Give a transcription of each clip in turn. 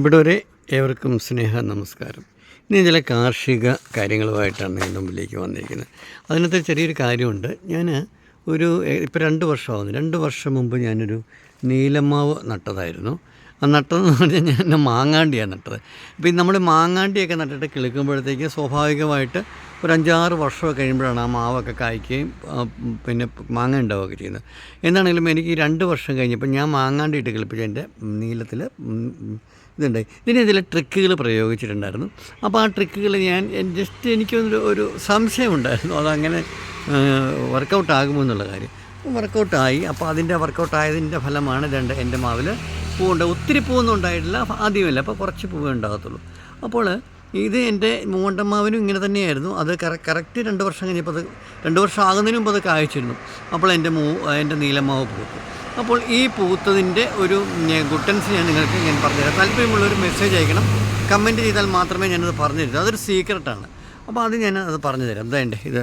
ഇവിടെ വരെ ഏവർക്കും സ്നേഹ നമസ്കാരം. ഇനി ചില കാർഷിക കാര്യങ്ങളുമായിട്ടാണ് ഞാൻ മുമ്പിലേക്ക് വന്നിരിക്കുന്നത്. അതിനകത്ത് ചെറിയൊരു കാര്യമുണ്ട്. ഞാൻ ഒരു ഇപ്പോൾ രണ്ട് വർഷമാകുന്നു രണ്ട് വർഷം മുമ്പ് ഞാനൊരു നീലമാവ് നട്ടതായിരുന്നു. ആ നട്ടതെന്ന് പറഞ്ഞാൽ ഞാൻ മാങ്ങാണ്ടിയാണ് നട്ടത്. അപ്പോൾ ഈ നമ്മൾ മാങ്ങാണ്ടിയൊക്കെ നട്ടിട്ട് കിളിക്കുമ്പോഴത്തേക്ക് സ്വാഭാവികമായിട്ട് ഒരു അഞ്ചാറ് വർഷമൊക്കെ കഴിയുമ്പോഴാണ് ആ മാവൊക്കെ കായ്ക്കുകയും പിന്നെ മാങ്ങ ഉണ്ടാവുകയൊക്കെ ചെയ്യുന്നത്. എന്താണെങ്കിലും എനിക്ക് രണ്ട് വർഷം കഴിഞ്ഞപ്പോൾ ഞാൻ മാങ്ങാണ്ടിയിട്ട് കിളിപ്പിച്ച. കിളിപ്പിച്ചതിന്റെ നീളത്തിൽ ഇതുണ്ടായി. ഇതിന് ഇതിൽ ട്രിക്കുകൾ പ്രയോഗിച്ചിട്ടുണ്ടായിരുന്നു. അപ്പോൾ ആ ട്രിക്കുകൾ ഞാൻ ജസ്റ്റ് എനിക്കൊരു ഒരു സംശയമുണ്ടായിരുന്നു. അതങ്ങനെ വർക്കൗട്ട് ആകുമോ എന്നുള്ള കാര്യം. വർക്കൗട്ടായി അപ്പോൾ അതിന്റെ വർക്കൗട്ടായതിന്റെ ഫലമാണ് രണ്ട് എന്റെ മാവിൽ പൂവുണ്ട്. ഒത്തിരി പൂവൊന്നും ഉണ്ടായിട്ടില്ല. ആദ്യമല്ല. അപ്പോൾ കുറച്ച് പൂവേ ഉണ്ടാകത്തുള്ളൂ. അപ്പോൾ ഇത് എന്റെ മൂണ്ടമ്മാവിനും ഇങ്ങനെ തന്നെയായിരുന്നു. അത് കറ കറക്റ്റ് രണ്ട് വർഷം കഴിഞ്ഞപ്പോൾ അത് രണ്ട് വർഷം ആകുന്നതിന് മുമ്പ് അത് കായ്ച്ചിരുന്നു. അപ്പോൾ എന്റെ മൂ എന്റെ നീലമാവ് പൂത്തു. അപ്പോൾ ഈ പൂത്തതിന്റെ ഒരു ഗുട്ടൻസ് ഞാൻ നിങ്ങൾക്ക് ഞാൻ പറഞ്ഞുതരാം. താല്പര്യമുള്ളൊരു മെസ്സേജ് അയക്കണം. കമന്റ് ചെയ്താൽ മാത്രമേ ഞാനത് പറഞ്ഞു തരൂ അതൊരു സീക്രട്ടാണ് അപ്പോൾ അത് ഞാൻ അത് പറഞ്ഞു തരാം എന്താ ഇത്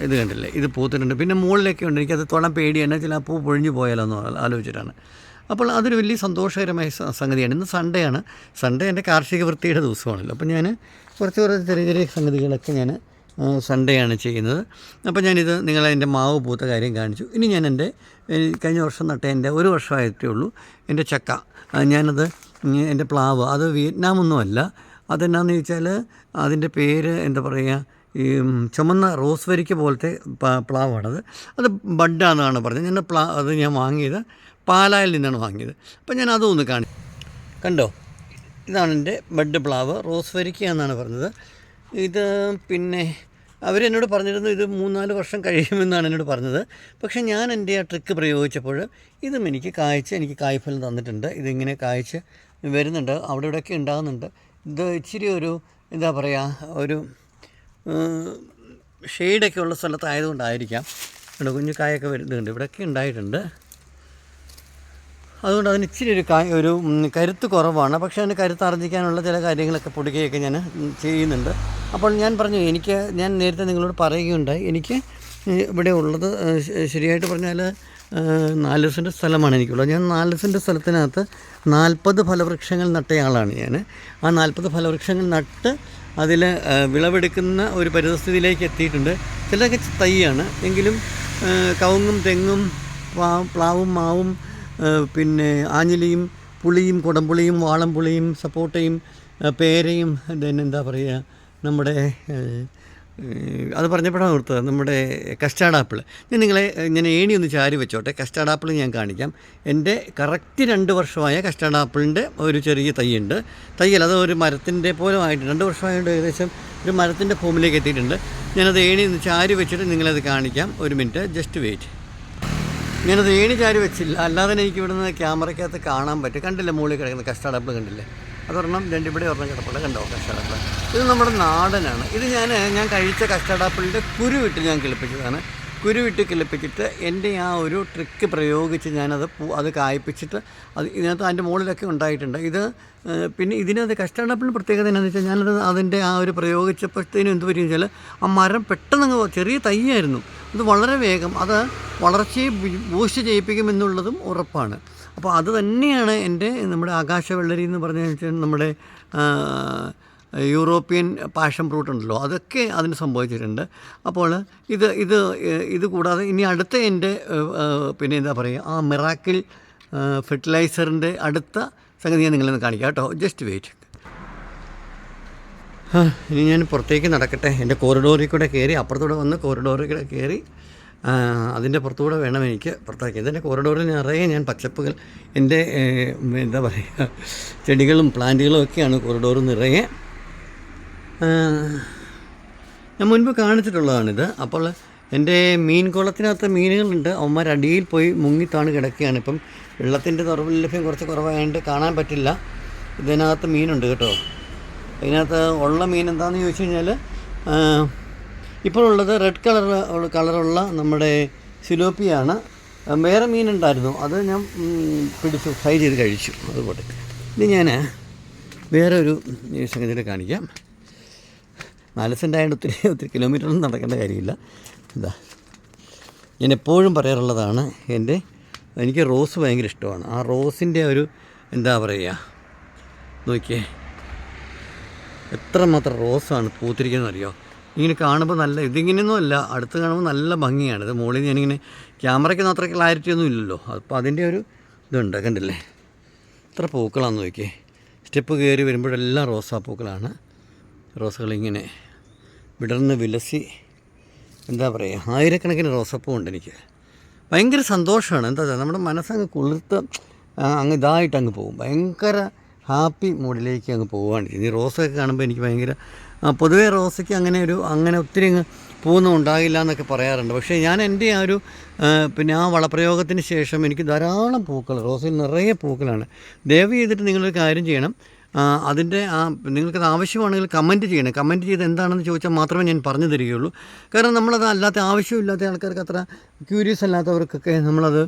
ഇത് കണ്ടില്ലേ? ഇത് പൂത്തിട്ടുണ്ട്. പിന്നെ മുകളിലൊക്കെ ഉണ്ട്. എനിക്കത് തൊടാൻ പേടിയാണ്. ചില പൂ പൊഴിഞ്ഞു പോയാലോ എന്ന് ആലോചിച്ചിട്ടാണ്. അപ്പോൾ അതൊരു വലിയ സന്തോഷകരമായ സംഗതിയാണ്. ഇന്ന് സൺഡേ ആണ്. സൺഡേ എന്റെ കാർഷിക വൃത്തിയുടെ ദിവസമാണല്ലോ. അപ്പോൾ ഞാൻ കുറച്ച് കുറച്ച് ചെറിയ ചെറിയ സംഗതികളൊക്കെ ഞാൻ സൺഡേ ആണ് ചെയ്യുന്നത്. അപ്പോൾ ഞാനിത് നിങ്ങളെ എന്റെ മാവ് പൂത്ത കാര്യം കാണിച്ചു. ഇനി ഞാൻ എന്റെ കഴിഞ്ഞ വർഷം നട്ട എന്റെ ഒരു വർഷമായിട്ടേ ഉള്ളൂ എന്റെ ചക്ക. ഞാനത് എന്റെ പ്ലാവ്. അത് വിയറ്റ്നാമൊന്നുമല്ല. അതെന്നാന്ന് ചോദിച്ചാൽ അതിന്റെ പേര് എന്താ പറയുക ഈ ചുമന്ന റോസ് വരിക്ക പോലത്തെ പ്ലാവാണത്. അത് ബഡാന്നാണ് പറഞ്ഞത്. ഞാൻ പ്ലാ അത് ഞാൻ വാങ്ങിയത് പാലായിൽ നിന്നാണ് വാങ്ങിയത്. അപ്പോൾ ഞാൻ അതൊന്ന് കാണി കണ്ടോ? ഇതാണ് എന്റെ ബഡ് പ്ലാവ്. റോസ് വരിക്ക എന്നാണ് പറഞ്ഞത്. ഇത് പിന്നെ അവരെന്നോട് പറഞ്ഞിരുന്നു ഇത് മൂന്നാൽ വർഷം കഴിയുമെന്നാണ് എന്നോട് പറഞ്ഞത്. പക്ഷേ ഞാൻ എന്റെ ആ ട്രിക്ക് പ്രയോഗിച്ചപ്പോൾ ഇതും എനിക്ക് കായ്ച്ച് എനിക്ക് കായ്ഫലം തന്നിട്ടുണ്ട്. ഇതിങ്ങനെ കായ്ച്ച് വരുന്നുണ്ട് അവിടെ ഇവിടെയൊക്കെ ഉണ്ടാകുന്നുണ്ട്. ഇത് ഇച്ചിരി ഒരു എന്താ പറയുക ഒരു ഷെയ്ഡൊക്കെ ഉള്ള സ്ഥലത്തായതുകൊണ്ടായിരിക്കാം. ഇവിടെ കുഞ്ഞു കായൊക്കെ വരുന്നുണ്ട് ഇവിടെയൊക്കെ ഉണ്ടായിട്ടുണ്ട്. അതുകൊണ്ട് അതിന് ഇച്ചിരി ഒരു കായ ഒരു കരുത്ത് കുറവാണ്. പക്ഷേ അതിന് കരുത്ത് ആർജിക്കാനുള്ള ചില കാര്യങ്ങളൊക്കെ പൊടിക്കുകയൊക്കെ ഞാൻ ചെയ്യുന്നുണ്ട്. അപ്പോൾ ഞാൻ പറഞ്ഞു എനിക്ക് ഞാൻ നേരത്തെ നിങ്ങളോട് പറയുകയുണ്ടായി. എനിക്ക് ഇവിടെ ഉള്ളത് ശരിയായിട്ട് പറഞ്ഞാൽ നാല് ദിവസത്തിന്റെ സ്ഥലമാണ് എനിക്കുള്ളത്. ഞാൻ നാല് ദിവസത്തിന്റെ സ്ഥലത്തിനകത്ത് നാൽപ്പത് ഫലവൃക്ഷങ്ങൾ നട്ടയാളാണ് ഞാൻ. ആ നാൽപ്പത് ഫലവൃക്ഷങ്ങൾ നട്ട് അതിൽ വിളവെടുക്കുന്ന ഒരു പരിതസ്ഥിതിയിലേക്ക് എത്തിയിട്ടുണ്ട്. ചിലതൊക്കെ തൈയാണ്. എങ്കിലും കവുങ്ങും തെങ്ങും പ്ലാ- പ്ലാവും മാവും പിന്നെ ആഞ്ഞിലിയും പുളിയും കുടംപുളിയും വാളംപുളിയും സപ്പോട്ടയും പേരയും പിന്നെ എന്താ പറയുക നമ്മുടെ അത് പറഞ്ഞപ്പോഴാണ് ഓർത്തത് നമ്മുടെ കസ്റ്റാർഡ് ആപ്പിൾ ഞാൻ നിങ്ങളെ ഞാൻ ഏണി ഒന്ന് ചാരി വെച്ചോട്ടെ കസ്റ്റാർഡ് ആപ്പിൾ ഞാൻ കാണിക്കാം. എന്റെ കറക്റ്റ് രണ്ട് വർഷമായ കസ്റ്റാർഡ് ആപ്പിളിന്റെ ഒരു ചെറിയ തൈയുണ്ട്. തയ്യൽ അത് ഒരു മരത്തിന്റെ പോലും ആയിട്ട് രണ്ട് വർഷമായിട്ട് ഏകദേശം ഒരു മരത്തിന്റെ ഫോമിലേക്ക് എത്തിയിട്ടുണ്ട്. ഞാനത് ഏണി ഒന്ന് ചാരി വെച്ചിട്ട് നിങ്ങളത് കാണിക്കാം. ഒരു മിനിറ്റ് ജസ്റ്റ് വെയിറ്റ് ഞാനത് ഏണി ചാരി വെച്ചില്ല. അല്ലാതെ എനിക്ക് ഇവിടുന്ന് ക്യാമറയ്ക്കകത്ത് കാണാൻ പറ്റും. കണ്ടില്ല മുകളിൽ കിടക്കുന്ന കസ്റ്റാർഡ് ആപ്പിൾ കണ്ടില്ലേ? അതൊരെണ്ണം രണ്ട് ഒരെണ്ണം കിടപ്പുള്ള കണ്ടോ? കസ്റ്റഡാപ്പിൾ ഇത് നമ്മുടെ നാടനാണ്. ഇത് ഞാൻ ഞാൻ കഴിച്ച കസ്റ്റഡാപ്പിളിന്റെ കുരുവിട്ട് ഞാൻ കിളിപ്പിച്ചതാണ്. കുരുവിട്ട് കിളിപ്പിച്ചിട്ട് എന്റെ ആ ഒരു ട്രിക്ക് പ്രയോഗിച്ച് ഞാനത് പൂ അത് കായ്പിച്ചിട്ട് അത് ഇതിനകത്ത് അതിന്റെ മുകളിലൊക്കെ ഉണ്ടായിട്ടുണ്ട്. ഇത് പിന്നെ ഇതിനകത്ത് കസ്റ്റാർഡ് പ്രത്യേകത എന്താണെന്ന് വെച്ചാൽ ഞാനത് അതിന്റെ ആ ഒരു പ്രയോഗിച്ചപ്പോഴത്തേനും എന്ത് പറ്റും വെച്ചാൽ ആ മരം പെട്ടെന്ന് ചെറിയ തയ്യായിരുന്നു അത് വളരെ വേഗം അത് വളർച്ചയെ ബൂസ്റ്റ് ചെയ്യിപ്പിക്കുമെന്നുള്ളതും ഉറപ്പാണ്. അപ്പോൾ അത് തന്നെയാണ് എന്റെ നമ്മുടെ ആകാശവെള്ളരി എന്ന് പറഞ്ഞു വെച്ചാൽ നമ്മുടെ യൂറോപ്യൻ പാഷൻ ഫ്രൂട്ട് ഉണ്ടല്ലോ അതൊക്കെ അതിന് സംഭവിച്ചിട്ടുണ്ട്. അപ്പോൾ ഇത് ഇത് ഇത് കൂടാതെ ഇനി അടുത്ത എന്റെ പിന്നെ എന്താ പറയുക ആ മിറാക്കിൾ ഫെർട്ടിലൈസറിന്റെ അടുത്ത സംഗതി ഞാൻ നിങ്ങളൊന്ന് കാണിക്കാം കേട്ടോ. Just wait. ഇനി ഞാൻ പുറത്തേക്ക് നടക്കട്ടെ. എന്റെ കോറിഡോറിൽ കൂടെ കയറി അപ്പുറത്തൂടെ വന്ന് കോറിഡോറിൽ കൂടെ കയറി അതിന്റെ പുറത്തുകൂടെ വേണം എനിക്ക് പുറത്താക്കി. ഇതിന്റെ കോറിഡോറിൽ നിറയെ ഞാൻ പച്ചപ്പുകൾ എന്റെ എന്താ പറയുക ചെടികളും പ്ലാന്റുകളും ഒക്കെയാണ് കോറിഡോർ നിറയെ. ഞാൻ മുൻപ് കാണിച്ചിട്ടുള്ളതാണിത്. അപ്പോൾ എന്റെ മീൻ കുളത്തിനകത്ത് മീനുകളുണ്ട്. അവന്മാർ അടിയിൽ പോയി മുങ്ങിത്താണ് കിടക്കുകയാണ്. ഇപ്പം വെള്ളത്തിന്റെ തുറവിൽ ലഭ്യം കുറച്ച് കുറവായതുകൊണ്ട് കാണാൻ പറ്റില്ല. ഇതിനകത്ത് മീനുണ്ട് കേട്ടോ. ഇതിനകത്ത് ഉള്ള മീൻ എന്താണെന്ന് ചോദിച്ചു കഴിഞ്ഞാൽ ഇപ്പോൾ ഉള്ളത് റെഡ് കളർ കളറുള്ള നമ്മുടെ സിലോപ്പിയാണ്. വേറെ മീനുണ്ടായിരുന്നു അത് ഞാൻ പിടിച്ച് ഫ്രൈ ചെയ്ത് കഴിച്ചു. അതുപോലെ. ഇനി ഞാൻ വേറെ ഒരു സംഗതി കാണിക്കാം. നാല് സെന്റായതുകൊണ്ട് ഒത്തിരി ഒത്തിരി കിലോമീറ്ററൊന്നും നടക്കേണ്ട കാര്യമില്ല. എന്താ ഞാൻ എപ്പോഴും പറയാറുള്ളതാണ് എന്റെ എനിക്ക് റോസ് ഭയങ്കര ഇഷ്ടമാണ്. ആ റോസിന്റെ ഒരു എന്താ പറയുക നോക്കിയേ. എത്രമാത്രം റോസാണ് പൂത്തിരിക്കുന്നത് അറിയോ ഇങ്ങനെ കാണുമ്പോൾ നല്ല ഇതിങ്ങനെയൊന്നും അല്ല. അടുത്ത് കാണുമ്പോൾ നല്ല ഭംഗിയാണ്. ഇത് മുകളിൽ ഞാനിങ്ങനെ ക്യാമറയ്ക്കൊന്നും അത്ര ക്ലാരിറ്റി ഒന്നും ഇല്ലല്ലോ. അപ്പോൾ അതിന്റെ ഒരു ഇതുണ്ട് കണ്ടില്ലേ? ഇത്ര പൂക്കളാണെന്ന് നോക്കിയേ. സ്റ്റെപ്പ് കയറി വരുമ്പോഴെല്ലാം റോസാപ്പൂക്കളാണ് റോസുകളിങ്ങനെ വിടർന്ന് വിലസി എന്താ പറയുക ആയിരക്കണക്കിന് റോസപ്പൂ ഉണ്ട് എനിക്ക്. ഭയങ്കര സന്തോഷമാണ്. എന്താ നമ്മുടെ മനസ്സങ്ങ് കുളിർത്ത് അങ്ങ് ഇതായിട്ട് അങ്ങ് പോകും. ഭയങ്കര ഹാപ്പി മൂഡിലേക്ക് അങ്ങ് പോവുകയാണ് ചെയ്യുന്നത് ഈ റോസൊക്കെ കാണുമ്പോൾ എനിക്ക് ഭയങ്കര പൊതുവേ റോസയ്ക്ക് അങ്ങനെ ഒരു അങ്ങനെ ഒത്തിരി അങ്ങ് പൂവൊന്നും ഉണ്ടാകില്ല എന്നൊക്കെ പറയാറുണ്ട്. പക്ഷേ ഞാൻ എന്റെ ആ ഒരു പിന്നെ ആ വളപ്രയോഗത്തിന് ശേഷം എനിക്ക് ധാരാളം പൂക്കൾ റോസയിൽ നിറയെ പൂക്കളാണ്. ദയവ് ചെയ്തിട്ട് നിങ്ങളൊരു കാര്യം ചെയ്യണം. അതിന്റെ ആ നിങ്ങൾക്കത് ആവശ്യമാണെങ്കിൽ കമന്റ് ചെയ്യണം. കമന്റ് ചെയ്ത് എന്താണെന്ന് ചോദിച്ചാൽ മാത്രമേ ഞാൻ പറഞ്ഞു തരികയുള്ളൂ. കാരണം നമ്മളത് അല്ലാത്ത ആവശ്യമില്ലാത്ത ആൾക്കാർക്ക് അത്ര ക്യൂരിയസ് അല്ലാത്തവർക്കൊക്കെ നമ്മളത്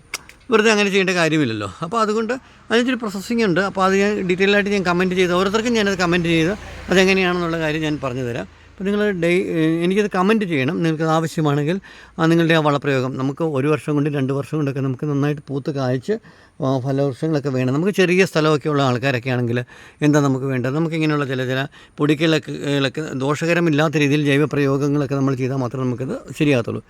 വെറുതെ അങ്ങനെ ചെയ്യേണ്ട കാര്യമില്ലല്ലോ. അപ്പോൾ അതുകൊണ്ട് അതിനൊരു പ്രോസസ്സിംഗ് ഉണ്ട്. അപ്പോൾ അത് ഞാൻ ഡീറ്റെയിൽ ആയിട്ട് ഞാൻ കമന്റ് ചെയ്ത് ഓരോരുത്തർക്കും ഞാനത് കമന്റ് ചെയ്ത് അതെങ്ങനെയാണെന്നുള്ള കാര്യം ഞാൻ പറഞ്ഞു തരാം അപ്പോൾ നിങ്ങൾ ഡേ എനിക്കത് കമന്റ് ചെയ്യണം. നിങ്ങൾക്ക് ആവശ്യമാണെങ്കിൽ നിങ്ങളുടെ ആ വളപ്രയോഗം. നമുക്ക് ഒരു വർഷം കൊണ്ട് രണ്ട് വർഷം കൊണ്ടൊക്കെ നമുക്ക് നന്നായിട്ട് പൂത്ത് കായ്ച്ച് ഫലവൃക്ഷങ്ങളൊക്കെ വേണം. നമുക്ക് ചെറിയ സ്ഥലമൊക്കെ ഉള്ള ആൾക്കാരൊക്കെ ആണെങ്കിൽ എന്താ നമുക്ക് വേണ്ടത്? നമുക്ക് ഇങ്ങനെയുള്ള ചില ചില പൊടിക്കലൊക്കെ ദോഷകരമില്ലാത്ത രീതിയിൽ ജൈവ പ്രയോഗങ്ങളൊക്കെ നമ്മൾ ചെയ്താൽ മാത്രമേ നമുക്കത് ശരിയാകത്തുള്ളൂ.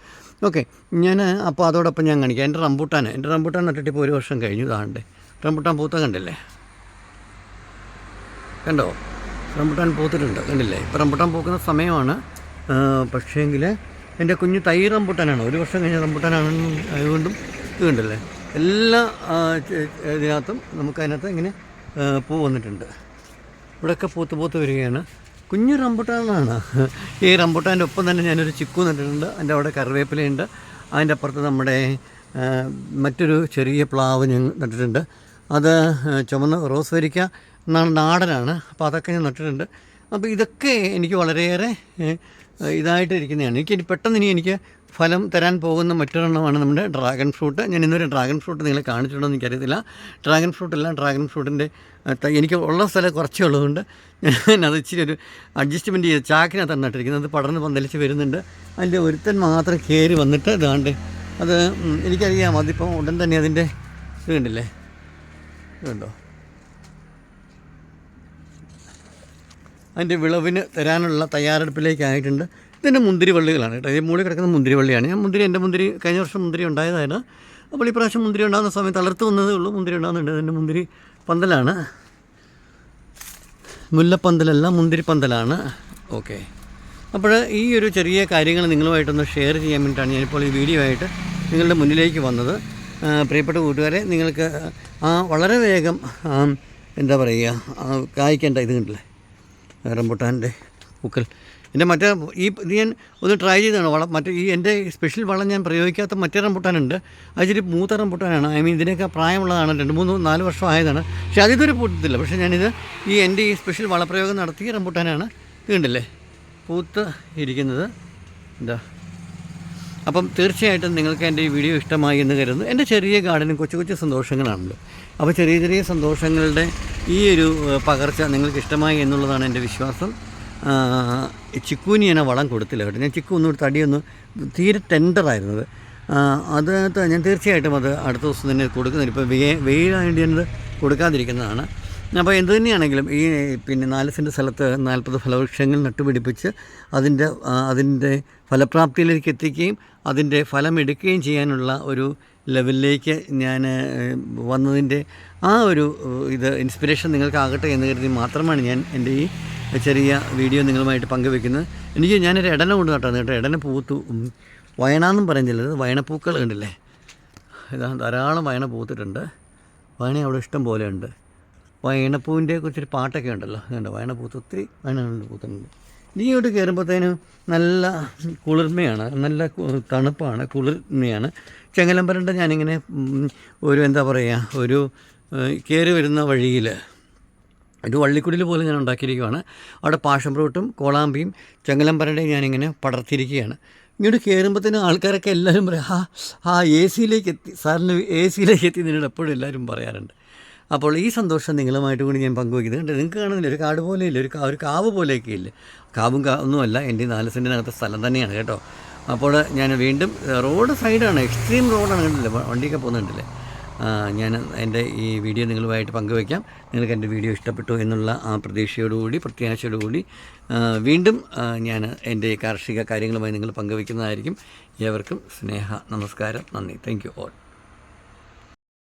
ഓക്കെ. ഞാൻ അപ്പോൾ അതോടൊപ്പം ഞാൻ കാണിക്കാം. എന്റെ റംബൂട്ടാൻ എന്റെ റംബൂട്ടാൻ നട്ടിട്ട് ഇപ്പോൾ ഒരു വർഷം കഴിഞ്ഞു. ഇതാണ്ടേ റംബൂട്ടാൻ പൂത്ത കണ്ടില്ലേ? കണ്ടോ? റംബുട്ടാൻ പൂത്തിട്ടുണ്ട് കണ്ടില്ലേ? ഇപ്പം റംബുട്ടാൻ പൂക്കുന്ന സമയമാണ്. പക്ഷേങ്കിൽ എന്റെ കുഞ്ഞ് തൈ റംബുട്ടാനാണ്. ഒരു വർഷം കഴിഞ്ഞ റംബുട്ടാനാണ് അതുകൊണ്ടും ഇത് കണ്ടല്ലേ? എല്ലാ ഇതിനകത്തും നമുക്കതിനകത്ത് ഇങ്ങനെ പൂ വന്നിട്ടുണ്ട്. ഇവിടെയൊക്കെ പൂത്ത് പൂത്ത് വരികയാണ്. കുഞ്ഞു റംബുട്ടാനാണ്. ഈ റംബുട്ടാന്റെ ഒപ്പം തന്നെ ഞാനൊരു ചിക്കു നട്ടിട്ടുണ്ട്. അതിന്റെ അവിടെ കറിവേപ്പിലയുണ്ട്. അതിന്റെ അപ്പുറത്ത് നമ്മുടെ മറ്റൊരു ചെറിയ പ്ലാവ് ഞാൻ നട്ടിട്ടുണ്ട്. അത് ചുമന്ന റോസ് വരിക്ക എന്നാണ് നാടനാണ്. അപ്പോൾ അതൊക്കെ ഞാൻ നട്ടിട്ടുണ്ട്. അപ്പോൾ ഇതൊക്കെ എനിക്ക് വളരെയേറെ ഇതായിട്ടിരിക്കുന്നതാണ്. എനിക്ക് പെട്ടെന്ന് ഇനി എനിക്ക് ഫലം തരാൻ പോകുന്ന മറ്റൊരെണ്ണമാണ് നമ്മുടെ ഡ്രാഗൺ ഫ്രൂട്ട്. ഞാൻ ഇന്നൊരു ഡ്രാഗൺ ഫ്രൂട്ട് നിങ്ങളെ കാണിച്ചിട്ടുണ്ടോ എന്ന് എനിക്കറിയത്തില്ല. ഡ്രാഗൺ ഫ്രൂട്ടല്ല ഡ്രാഗൺ ഫ്രൂട്ടിന്റെ എനിക്ക് ഉള്ള സ്ഥലം കുറച്ചേ ഉള്ളതുകൊണ്ട് ഞാൻ അത് ഇച്ചിരി ഒരു അഡ്ജസ്റ്റ്മെന്റ് ചെയ്ത് ചാക്കിനകത്താണ് നട്ടിരിക്കുന്നത്. അത് പടർന്ന് പന്തലിച്ച് വരുന്നുണ്ട്. അതിന്റെ ഒരുത്തൻ മാത്രം കയറി വന്നിട്ട് ഇതാണ്ട് അത് എനിക്കറിയാം. അതിപ്പോൾ ഉടൻ തന്നെ അതിന്റെ ഇത് കണ്ടില്ലേ? ഇതുണ്ടോ അതിന്റെ വിളവിന് തരാനുള്ള തയ്യാറെടുപ്പിലേക്കായിട്ടുണ്ട്. ഇതിന്റെ മുന്തിരി വള്ളികളാണ് കേട്ടോ. ഈ മൂളി കിടക്കുന്ന മുന്തിരി വള്ളിയാണ്. ഞാൻ മുന്തിരി എന്റെ മുന്തിരി കഴിഞ്ഞ വർഷം മുന്തിരി ഉണ്ടായതാണ് അപ്പോൾ ഈ പ്രാവശ്യം മുന്തിരി ഉണ്ടാകുന്ന സമയത്ത് തളർത്ത് വന്നതേ ഉള്ളൂ. മുന്തിരി ഉണ്ടാകുന്നുണ്ട്. അതിന്റെ മുന്തിരി പന്തലാണ്. മുല്ലപ്പന്തലല്ല മുന്തിരി പന്തലാണ്. ഓക്കെ. അപ്പോൾ ഈ ഒരു ചെറിയ കാര്യങ്ങൾ നിങ്ങളുമായിട്ടൊന്ന് ഷെയർ ചെയ്യാൻ വേണ്ടിയിട്ടാണ് ഞാനിപ്പോൾ ഈ വീഡിയോ ആയിട്ട് നിങ്ങളുടെ മുന്നിലേക്ക് വന്നത്. പ്രിയപ്പെട്ട കൂട്ടുകാരെ നിങ്ങൾക്ക് വളരെ വേഗം എന്താ പറയുക കായ്ക്കേണ്ട ഇത് കണ്ടില്ലേ? റംബുട്ടാന്റെ പൂക്കൾ. എന്റെ മറ്റേ ഈ ഇത് ഞാൻ ഒന്ന് ട്രൈ ചെയ്താണ്. വളം മറ്റേ ഈ എന്റെ സ്പെഷ്യൽ വളം ഞാൻ പ്രയോഗിക്കാത്ത മറ്റേ റംബുട്ടാനുണ്ട്. അത് ഇച്ചിരി മൂത്ത റംബുട്ടാനാണ്. ഐ മീൻ ഇതിനൊക്കെ പ്രായമുള്ളതാണ്. രണ്ട് മൂന്ന് നാല് വർഷം ആയതാണ്. പക്ഷേ അതിതൊരു പൂത്തില്ല. പക്ഷേ ഞാനിത് ഈ എന്റെ ഈ സ്പെഷ്യൽ വളപ്രയോഗം നടത്തിയ റംബുട്ടാനാണ്. തീണ്ടല്ലേ പൂത്ത് ഇരിക്കുന്നത്. എന്താ അപ്പം തീർച്ചയായിട്ടും നിങ്ങൾക്ക് എന്റെ ഈ വീഡിയോ ഇഷ്ടമായി എന്ന് കരുതുന്നു. എന്റെ ചെറിയ ഗാർഡനും കൊച്ചു കൊച്ചു സന്തോഷങ്ങളാണല്ലോ അപ്പോൾ ചെറിയ ചെറിയ സന്തോഷങ്ങളുടെ ഈ ഒരു പകർച്ച നിങ്ങൾക്ക് ഇഷ്ടമായി എന്നുള്ളതാണ് എന്റെ വിശ്വാസം. ചിക്കൂനി ഞാൻ വളം കൊടുത്തില്ല കേട്ടോ. ഞാൻ ചിക്കു ഒന്നും തടിയൊന്ന് തീരെ ടെൻഡറായിരുന്നത് അത് ഞാൻ തീർച്ചയായിട്ടും അത് അടുത്ത ദിവസം തന്നെ കൊടുക്കുന്നില്ല ഇപ്പോൾ വേ വെയിലായതുകൊണ്ട് ഞാനത് കൊടുക്കാതിരിക്കുന്നതാണ്. അപ്പോൾ എന്ത് തന്നെയാണെങ്കിലും ഈ പിന്നെ നാല് സെന്റ് സ്ഥലത്ത് നാൽപ്പത് ഫലവൃക്ഷങ്ങൾ നട്ടുപിടിപ്പിച്ച് അതിന്റെ അതിന്റെ ഫലപ്രാപ്തിയിലേക്ക് എത്തിക്കുകയും അതിന്റെ ഫലം എടുക്കുകയും ചെയ്യാനുള്ള ഒരു ലെവലിലേക്ക് ഞാൻ വന്നതിന്റെ ആ ഒരു ഇത് ഇൻസ്പിറേഷൻ നിങ്ങൾക്കാകട്ടെ എന്ന് കരുതി മാത്രമാണ് ഞാൻ എന്റെ ഈ ചെറിയ വീഡിയോ നിങ്ങളുമായിട്ട് പങ്കുവെക്കുന്നത്. എനിക്ക് ഞാനൊരു ഇടന കൊണ്ട് നട്ടാണ് കേട്ടോ. ഇടന പൂത്തു. വയനാന്നും പറയാൻ വയണപ്പൂക്കൾ കണ്ടില്ലേ? ഇതാ ധാരാളം വയണ പൂത്തിട്ടുണ്ട്. വയണ അവിടെ ഇഷ്ടം പോലെ ഉണ്ട്. വയണപ്പൂവിന്റെ കുറിച്ചൊരു പാട്ടൊക്കെ ഉണ്ടല്ലോ. അതുകൊണ്ട് വയണപ്പൂത്ത് ഒത്തിരി വയണ പൂത്തുണ്ട് ഇങ്ങോട്ട് കയറുമ്പോഴത്തേനും നല്ല കുളിർമയാണ് നല്ല തണുപ്പാണ് കുളിർമയാണ്. ചെങ്ങലമ്പരണ്ട ഞാനിങ്ങനെ ഒരു എന്താ പറയുക ഒരു കയറി വരുന്ന വഴിയിൽ ഒരു വള്ളിക്കുടിൽ പോലെ ഞാൻ ഉണ്ടാക്കിയിരിക്കുകയാണ് അവിടെ പാഷൻ ഫ്രൂട്ടും കോളാമ്പിയും ചെങ്ങലമ്പരണ്ടയും ഞാനിങ്ങനെ പടർത്തിയിരിക്കുകയാണ്. ഇങ്ങോട്ട് കയറുമ്പോഴത്തേനും ആൾക്കാരൊക്കെ എല്ലാവരും പറയും ആ ആ എ സിയിലേക്ക് എത്തി സാറിന് എ സിയിലേക്ക് എത്തി നിന്നോട് എപ്പോഴും എല്ലാവരും പറയാറുണ്ട്. അപ്പോൾ ഈ സന്തോഷം നിങ്ങളുമായിട്ട് കൂടി ഞാൻ പങ്കുവയ്ക്കുന്നുണ്ട് നിങ്ങൾക്ക് കാണുന്നില്ല ഒരു കാട് പോലെയില്ല ഒരു ഒരു കാവ് പോലെയൊക്കെ ഇല്ല? കാവും കാ ഒന്നുമല്ല എന്റെ നാല് സെന്റിനകത്ത് സ്ഥലം തന്നെയാണ് കേട്ടോ. അപ്പോൾ ഞാൻ വീണ്ടും റോഡ് സൈഡാണ് എക്സ്ട്രീം റോഡാണ് കണ്ടില്ലേ വണ്ടിയൊക്കെ പോകുന്നുണ്ടല്ലേ ഞാൻ എന്റെ ഈ വീഡിയോ നിങ്ങളുമായിട്ട് പങ്കുവയ്ക്കാം. നിങ്ങൾക്ക് എന്റെ വീഡിയോ ഇഷ്ടപ്പെട്ടു എന്നുള്ള ആ പ്രതീക്ഷയോടുകൂടി പ്രത്യാശയോടുകൂടി വീണ്ടും ഞാൻ എന്റെ കാർഷിക കാര്യങ്ങളുമായി നിങ്ങൾ പങ്കുവയ്ക്കുന്നതായിരിക്കും. ഏവർക്കും സ്നേഹ നമസ്കാരം. നന്ദി. Thank you all